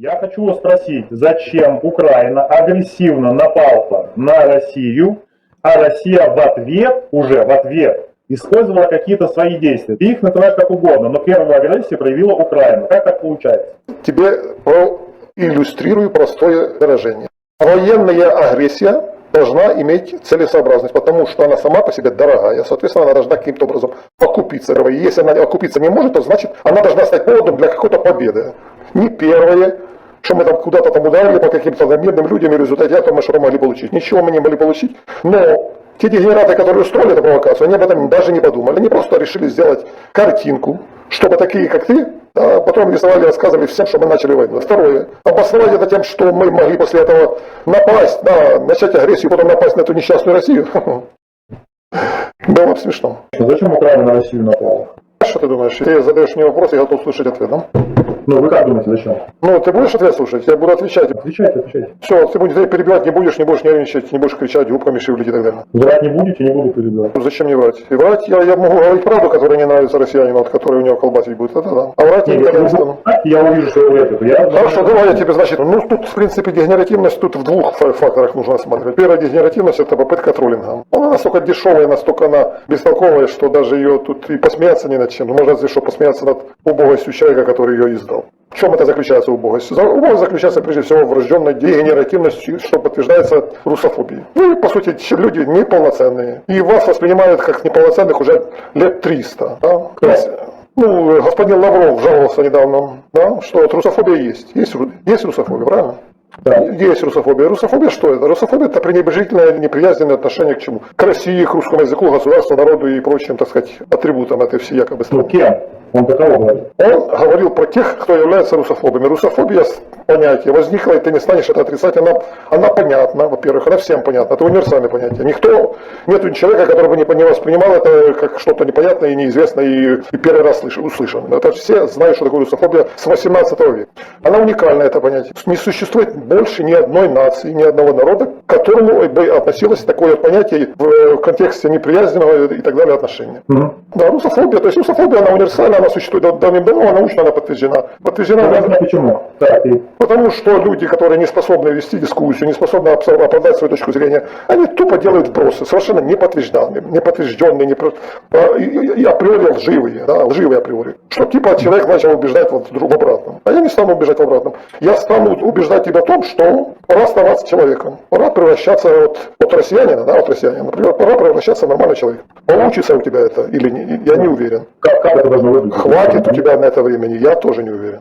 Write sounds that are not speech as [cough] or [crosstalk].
Я хочу вас спросить, зачем Украина агрессивно напала на Россию, а Россия в ответ, уже в ответ, использовала какие-то свои действия. Ты их называешь как угодно, но первую агрессию проявила Украина. Как так получается? Тебе иллюстрирую простое выражение. Военная агрессия должна иметь целесообразность, потому что она сама по себе дорогая, соответственно, она должна каким-то образом окупиться. Если она окупиться не может, то значит она должна стать поводом для какой-то победы. Не первое, что мы там куда-то там ударили по каким-то мирным людям, и в результате этого мы что могли получить. Ничего мы не могли получить, но те дегенераты, которые устроили эту провокацию, они об этом даже не подумали. Они просто решили сделать картинку, чтобы такие, как ты, да, потом рисовали, рассказывали всем, что мы начали войну. Второе. Обосновать это тем, что мы могли после этого напасть, да, начать агрессию, потом напасть на эту несчастную Россию. [laughs] Было бы смешно. Зачем Украина на Россию напала? Что ты думаешь? Ты задаешь мне вопрос, я готов слушать ответ, да? Ну, вы как думаете, зачем? Ну, ты будешь ответ слушать? Я буду отвечать. Отвечайте, отвечайте. Все, ты будешь перебивать не будешь, не будешь нервничать, не будешь кричать, губками шевелить и так далее. Врать не будете, не буду перебивать. Ну, зачем мне врать? И врать я, я могу говорить правду, которая не нравится россиянину, от которой у него колбасить будет. Это да. А врать я Не, не стану. знаете, я увижу, что вы это. Я... Хорошо, давай я тебе, значит, ну тут, в принципе, дегенеративность тут в двух фа- факторах нужно рассматривать. Первая дегенеративность – это попытка троллинга. Она настолько дешевая, настолько она бестолковая, что даже ее тут и посмеяться не над чем. Ну, Можно разве что посмеяться над убогостью человека, который ее издал. В чем это заключается убогость? Убогость заключается прежде всего в врожденной дегенеративности, что подтверждается русофобией. Вы, по сути, люди неполноценные. И вас воспринимают как неполноценных уже лет 300. Да? То есть, ну, господин Лавров жаловался недавно, да, что вот русофобия есть. Есть, есть русофобия, правильно? Да. Есть русофобия. Русофобия что это? Русофобия это пренебрежительное, неприязненное отношение к чему? К России, к русскому языку, государству, народу и прочим, так сказать, атрибутам этой всей якобы Ну, страны. кем? Он про кого говорит? Он говорил про тех, кто является русофобами. Русофобия понятие возникло, и ты не станешь это отрицать. Она, она понятна, во-первых, она всем понятна. Это универсальное понятие. Никто, нету человека, который бы не, не воспринимал это как что-то непонятное и неизвестное и, и первый раз слыш- услышан. Это все знают, что такое русофобия с 18 века. Она уникальна, это понятие. Не существует больше ни одной нации, ни одного народа, к которому бы относилось такое понятие в контексте неприязненного и так далее отношения. Мгм. Да, русофобия, то есть русофобия, она универсальна, она существует дав- давным-давно, а научно она подтверждена. Подтверждена она- знаю почему. Так, и потому, что люди, которые не способны вести дискуссию, не способны оправдать свою точку зрения, они тупо делают вбросы, совершенно неподтвержденные, неподтвержденные, не про- и, и- априори лживые, да, лживые априори. Что типа человек начал убеждать вот в обратном. А я не стану убеждать в обратном. Я стану убеждать тебя в том, что пора оставаться человеком. Пора превращаться от, от россиянина, да, от россиянина, например, пора превращаться в нормального человека. Получится у тебя это или не, я не уверен. как, как это должно выглядеть? Хватит у тебя на это времени, я тоже не уверен.